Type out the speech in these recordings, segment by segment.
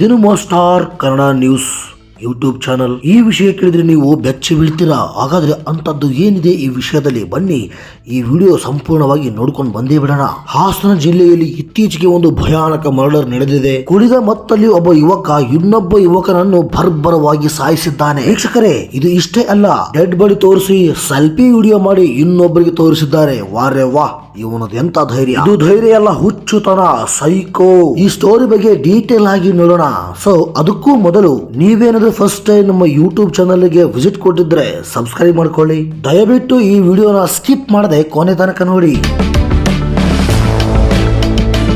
Dinama star Kannada news. YouTube channel ಈ ವಿಷಯ ಕೇಳಿದ್ರೆ ನೀವು ಬೆಚ್ಚಿ ಬೀಳ್ತೀರಾ ಹಾಗಾದ್ರೆ ಅಂತದ್ದು ಏನಿದೆ ಈ ವಿಷಯದಲ್ಲಿ? ಬನ್ನಿ, ಈ ವಿಡಿಯೋ ಸಂಪೂರ್ಣವಾಗಿ ನೋಡ್ಕೊಂಡು ಬಂದೇ ಬಿಡೋಣ. ಹಾಸನ ಜಿಲ್ಲೆಯಲ್ಲಿ ಇತ್ತೀಚೆಗೆ ಒಂದು ಭಯಾನಕ ಮರ್ಡರ್ ನಡೆದಿದೆ. ಕುಡಿದ ಮತ್ತಲ್ಲಿ ಒಬ್ಬ ಯುವಕ ಇನ್ನೊಬ್ಬ ಯುವಕನನ್ನು ಬರ್ಬರವಾಗಿ ಸಾಯಿಸಿದ್ದಾನೆ. ವೀಕ್ಷಕರೇ, ಇದು ಇಷ್ಟೇ ಅಲ್ಲ. ಡೆಡ್ ಬಾಡಿ ತೋರಿಸಿ ಸೆಲ್ಫಿ ವಿಡಿಯೋ ಮಾಡಿ ಇನ್ನೊಬ್ಬರಿಗೆ ತೋರಿಸಿದ್ದಾರೆ. ವಾರೆ ವಾ ಇವನದು ಎಂತ ಧೈರ್ಯ. ಇದು ಧೈರ್ಯ ಎಲ್ಲ ಹುಚ್ಚುತನ ಸೈಕೋ ಈ ಸ್ಟೋರಿ ಬಗ್ಗೆ ಡೀಟೇಲ್ ಆಗಿ ನೋಡೋಣ. ಸೊ ಅದಕ್ಕೂ ಮೊದಲು ನೀವೇನಾದ್ರೂ ಫಸ್ಟ್ ಟೈಮ್ ನಮ್ಮ ಯೂಟ್ಯೂಬ್ ಚಾನಲ್ಗೆ ವಿಸಿಟ್ ಕೊಟ್ಟಿದ್ರೆ ಸಬ್ಸ್ಕ್ರೈಬ್ ಮಾಡ್ಕೊಳ್ಳಿ. ದಯವಿಟ್ಟು ಈ ವಿಡಿಯೋನ ಸ್ಕಿಪ್ ಮಾಡದೆ ಕೊನೆ ತನಕ ನೋಡಿ.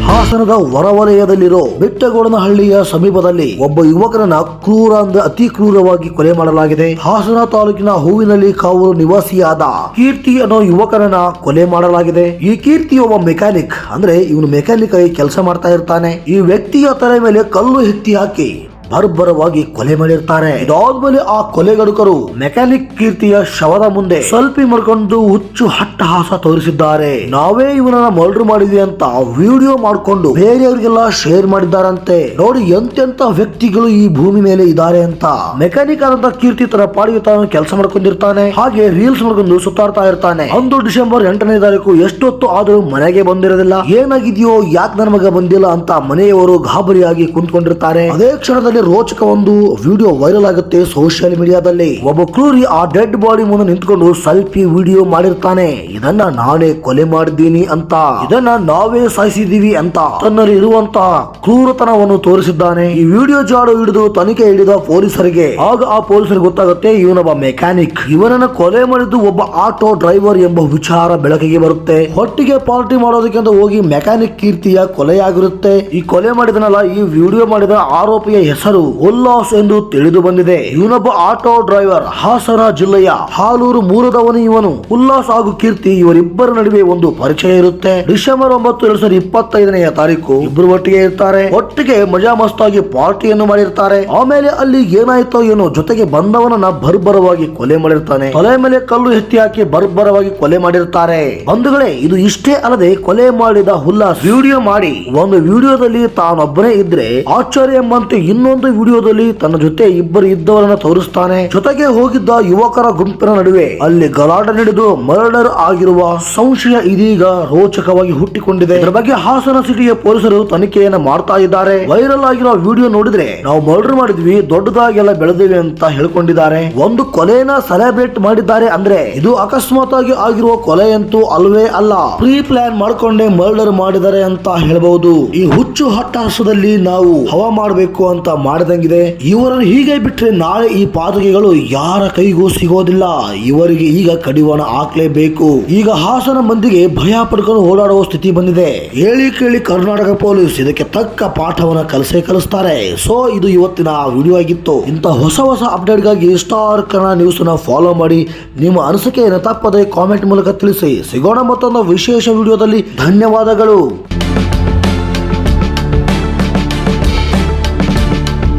ಹಾಸನದ ಹೊರವಲಯದಲ್ಲಿರೋ ಬೆಟ್ಟಗೋಡನಹಳ್ಳಿಯ ಸಮೀಪದಲ್ಲಿ ಒಬ್ಬ ಯುವಕರನ್ನ ಕ್ರೂರ ಅಂದ್ರೆ ಅತಿ ಕ್ರೂರವಾಗಿ ಕೊಲೆ ಮಾಡಲಾಗಿದೆ. ಹಾಸನ ತಾಲೂಕಿನ ಹೂವಿನಲ್ಲಿ ಕಾವೂರು ನಿವಾಸಿಯಾದ ಕೀರ್ತಿ ಅನ್ನೋ ಯುವಕರನ್ನ ಕೊಲೆ ಮಾಡಲಾಗಿದೆ. ಈ ಕೀರ್ತಿ ಒಬ್ಬ ಮೆಕ್ಯಾನಿಕ್ ಅಂದ್ರೆ ಇವನು ಮೆಕ್ಯಾನಿಕ್ ಆಗಿ ಕೆಲಸ ಮಾಡ್ತಾ ಇರ್ತಾನೆ. ಈ ವ್ಯಕ್ತಿಯ ತಲೆ ಮೇಲೆ ಕಲ್ಲು ಎತ್ತಿ ಹಾಕಿ ಬರ್ಬರವಾಗಿ ಕೊಲೆ ಮಾಡಿರ್ತಾರೆ. ಇದಾದ್ಮೇಲೆ ಆ ಕೊಲೆಗಡುಕರು ಮೆಕ್ಯಾನಿಕ್ ಕೀರ್ತಿಯ ಶವದ ಮುಂದೆ ಸೆಲ್ಫಿ ಮಾಡ್ಕೊಂಡು ಹುಚ್ಚು ಹಟ್ಟಹಾಸ ತೋರಿಸಿದ್ದಾರೆ. ನಾವೇ ಇವನನ್ನ ಮರ್ಡರ್ ಮಾಡಿದ್ವಿ ಅಂತ ವಿಡಿಯೋ ಮಾಡ್ಕೊಂಡು ಬೇರೆಯವರಿಗೆಲ್ಲ ಶೇರ್ ಮಾಡಿದ್ದಾರಂತೆ. ನೋಡಿ ಎಂತೆಂತ ವ್ಯಕ್ತಿಗಳು ಈ ಭೂಮಿ ಮೇಲೆ ಇದ್ದಾರೆ ಅಂತ. ಮೆಕ್ಯಾನಿಕ್ ಆದಂತ ಕೀರ್ತಿ ತರ ಪಾಡಿಗೆ ತಾನು ಕೆಲಸ ಮಾಡ್ಕೊಂಡಿರ್ತಾನೆ. ಹಾಗೆ ರೀಲ್ಸ್ ಮಾಡ್ಕೊಂಡು ಸುತ್ತಾಡ್ತಾ ಇರ್ತಾನೆ. ಒಂದು ಡಿಸೆಂಬರ್ ಎಂಟನೇ ತಾರೀಕು ಎಷ್ಟೊತ್ತು ಆದರೂ ಮನೆಗೆ ಬಂದಿರೋದಿಲ್ಲ. ಏನಾಗಿದೆಯೋ ಯಾಕೆ ನನ್ನ ಮಗ ಬಂದಿಲ್ಲ ಅಂತ ಮನೆಯವರು ಗಾಬರಿಯಾಗಿ ಕುಂತ್ಕೊಂಡಿರ್ತಾರೆ. ಅದೇ ಕ್ಷಣದಲ್ಲಿ ರೋಚಕ ಒಂದು ವಿಡಿಯೋ ವೈರಲ್ ಆಗುತ್ತೆ ಸೋಷಿಯಲ್ ಮೀಡಿಯಾದಲ್ಲಿ ಒಬ್ಬ ಕ್ರೂರಿ ಆ ಡೆಡ್ ಬಾಡಿ ಮುಂದೆ ನಿಂತ್ಕೊಂಡು ಸೆಲ್ಫಿ ವಿಡಿಯೋ ಮಾಡಿರ್ತಾನೆ. ಇದನ್ನ ನಾನೇ ಕೊಲೆ ಮಾಡಿದ್ದೀನಿ ಅಂತ. ಇದನ್ನ ನಾವೇ ಸಾಯಿಸಿದೀವಿ ಅಂತ. ತನ್ನಲ್ಲಿ ಇರುವಂತಹ ಕ್ರೂರತನವನ್ನು ತೋರಿಸಿದ್ದಾನೆ. ಈ ವಿಡಿಯೋ ಜಾಡು ಹಿಡಿದು ತನಿಖೆ ಹಿಡಿದ ಪೊಲೀಸರಿಗೆ. ಆಗ ಆ ಪೊಲೀಸರಿಗೆ ಗೊತ್ತಾಗುತ್ತೆ ಇವನೊಬ್ಬ ಮೆಕ್ಯಾನಿಕ್ ಇವನನ್ನ ಕೊಲೆ ಮಾಡಿದ್ದು ಒಬ್ಬ ಆಟೋ ಡ್ರೈವರ್ ಎಂಬ ವಿಚಾರ ಬೆಳಕಿಗೆ ಬರುತ್ತೆ. ಹೊಟ್ಟಿಗೆ ಪಾರ್ಟಿ ಮಾಡೋದಕ್ಕೆ ಅಂತ ಹೋಗಿ ಮೆಕ್ಯಾನಿಕ್ ಕೀರ್ತಿಯ ಕೊಲೆಯಾಗಿರುತ್ತೆ. ಈ ಕೊಲೆ ಮಾಡಿದನಲ್ಲ, ಈ ವಿಡಿಯೋ ಮಾಡಿದ ಆರೋಪಿಯ ಹೆಸರು ಉಲ್ಲಾಸ್ ಎಂದು ತಿಳಿದು ಬಂದಿದೆ. ಇವನೊಬ್ಬ ಆಟೋ ಡ್ರೈವರ್ ಹಾಸನ ಜಿಲ್ಲೆಯ ಹಾಲೂರು ಮೂಲದವನು ಇವನು. ಉಲ್ಲಾಸ್ ಹಾಗೂ ಕೀರ್ತಿ ಇವರಿಬ್ಬರ ನಡುವೆ ಒಂದು ಪರಿಚಯ ಇರುತ್ತೆ. ಡಿಸೆಂಬರ್ ಒಂಬತ್ತು ಎರಡ್ ಸಾವಿರದ ಇಪ್ಪತ್ತೈದನೆಯ ತಾರೀಕು ಇಬ್ಬರು ಒಟ್ಟಿಗೆ ಇರ್ತಾರೆ. ಒಟ್ಟಿಗೆ ಮಜಾ ಮಸ್ತಾಗಿ ಪಾರ್ಟಿಯನ್ನು ಮಾಡಿರ್ತಾರೆ. ಆಮೇಲೆ ಅಲ್ಲಿ ಏನಾಯ್ತೋ ಏನೋ ಜೊತೆಗೆ ಬಂದವನನ್ನ ಬರ್ಬರವಾಗಿ ಕೊಲೆ ಮಾಡಿರ್ತಾನೆ. ಕೊಲೆ ಮೇಲೆ ಕಲ್ಲು ಎತ್ತಿ ಹಾಕಿ ಬರ್ಬರವಾಗಿ ಕೊಲೆ ಮಾಡಿರ್ತಾರೆ. ಬಂಧುಗಳೇ, ಇದು ಇಷ್ಟೇ ಅಲ್ಲದೆ ಕೊಲೆ ಮಾಡಿದ ಹುಲ್ಲಾಸ್ ವಿಡಿಯೋ ಮಾಡಿ, ಒಂದು ವಿಡಿಯೋದಲ್ಲಿ ತಾನೊಬ್ಬನೇ ಇದ್ರೆ ಆಶ್ಚರ್ಯ ಎಂಬಂತೆ ಇನ್ನೊಂದು ವಿಡಿಯೋದಲ್ಲಿ ತನ್ನ ಜೊತೆ ಇಬ್ಬರು ಇದ್ದವರನ್ನ ತೋರಿಸ್ತಾನೆ. ಜೊತೆಗೆ ಹೋಗಿದ್ದ ಯುವಕರ ಗುಂಪಿನ ನಡುವೆ ಅಲ್ಲಿ ಗಲಾಟೆ ನಡೆದು ಮರ್ಡರ್ ಆಗಿರುವ ಸಂಶಯ ಇದೀಗ ರೋಚಕವಾಗಿ ಹುಟ್ಟಿಕೊಂಡಿದೆ. ಇದರ ಬಗ್ಗೆ ಹಾಸನ ಸಿಟಿಯ ಪೊಲೀಸರು ತನಿಖೆಯನ್ನ ಮಾಡ್ತಾ ಇದ್ದಾರೆ. ವೈರಲ್ ಆಗಿರೋ ವಿಡಿಯೋ ನೋಡಿದ್ರೆ, ನಾವು ಮರ್ಡರ್ ಮಾಡಿದ್ವಿ, ದೊಡ್ಡದಾಗೆಲ್ಲ ಬೆಳೆದಿವೆ ಅಂತ ಹೇಳ್ಕೊಂಡಿದ್ದಾರೆ. ಒಂದು ಕೊಲೆನ ಸೆಲೆಬ್ರೇಟ್ ಮಾಡಿದ್ದಾರೆ ಅಂದ್ರೆ, ಇದು ಅಕಸ್ಮಾತ್ ಆಗಿ ಆಗಿರುವ ಕೊಲೆ ಅಂತೂ ಅಲ್ವೇ ಅಲ್ಲ. ಪ್ರೀ ಪ್ಲಾನ್ ಮಾಡ್ಕೊಂಡೇ ಮರ್ಡರ್ ಮಾಡಿದ್ದಾರೆ ಅಂತ ಹೇಳಬಹುದು ಈ ಹುಚ್ಚು ಹಟ್ಟಹಾಸದಲ್ಲಿ ನಾವು ಹವಾ ಮಾಡಬೇಕು ಅಂತ ಮಾಡಿದಂಗಿದೆ. ಇವರನ್ನು ಹೀಗೆ ಬಿಟ್ರೆ ನಾಳೆ ಈ ಪಾದುಕೆಗಳು ಯಾರ ಕೈಗೂ ಸಿಗೋದಿಲ್ಲ. ಇವರಿಗೆ ಈಗ ಕಡಿವಾಣ ಹಾಕ್ಲೇಬೇಕು. ಈಗ ಹಾಸನ ಮಂದಿಗೆ ಭಯ ಪಡ್ಕೊಂಡು ಓಡಾಡುವ ಸ್ಥಿತಿ ಬಂದಿದೆ. ಹೇಳಿ ಕೇಳಿ ಕರ್ನಾಟಕ ಪೊಲೀಸ್ ಇದಕ್ಕೆ ತಕ್ಕ ಪಾಠವನ್ನ ಕಲಸೇ ಕಲಿಸ್ತಾರೆ. ಸೊ ಇದು ಇವತ್ತಿನ ವಿಡಿಯೋ ಆಗಿತ್ತು. ಇಂಥ ಹೊಸ ಹೊಸ ಅಪ್ಡೇಟ್ಗಾಗಿ ಸ್ಟಾರ್ ಕನ್ನಡ ನ್ಯೂಸ್ನ ಫಾಲೋ ಮಾಡಿ. ನಿಮ್ಮ ಅನಿಸಿಕೆಯನ್ನು ತಪ್ಪದೆ ಕಾಮೆಂಟ್ ಮೂಲಕ ತಿಳಿಸಿ. ಸಿಗೋಣ ಮತ್ತೊಂದು ವಿಶೇಷ ವಿಡಿಯೋದಲ್ಲಿ ಧನ್ಯವಾದಗಳು.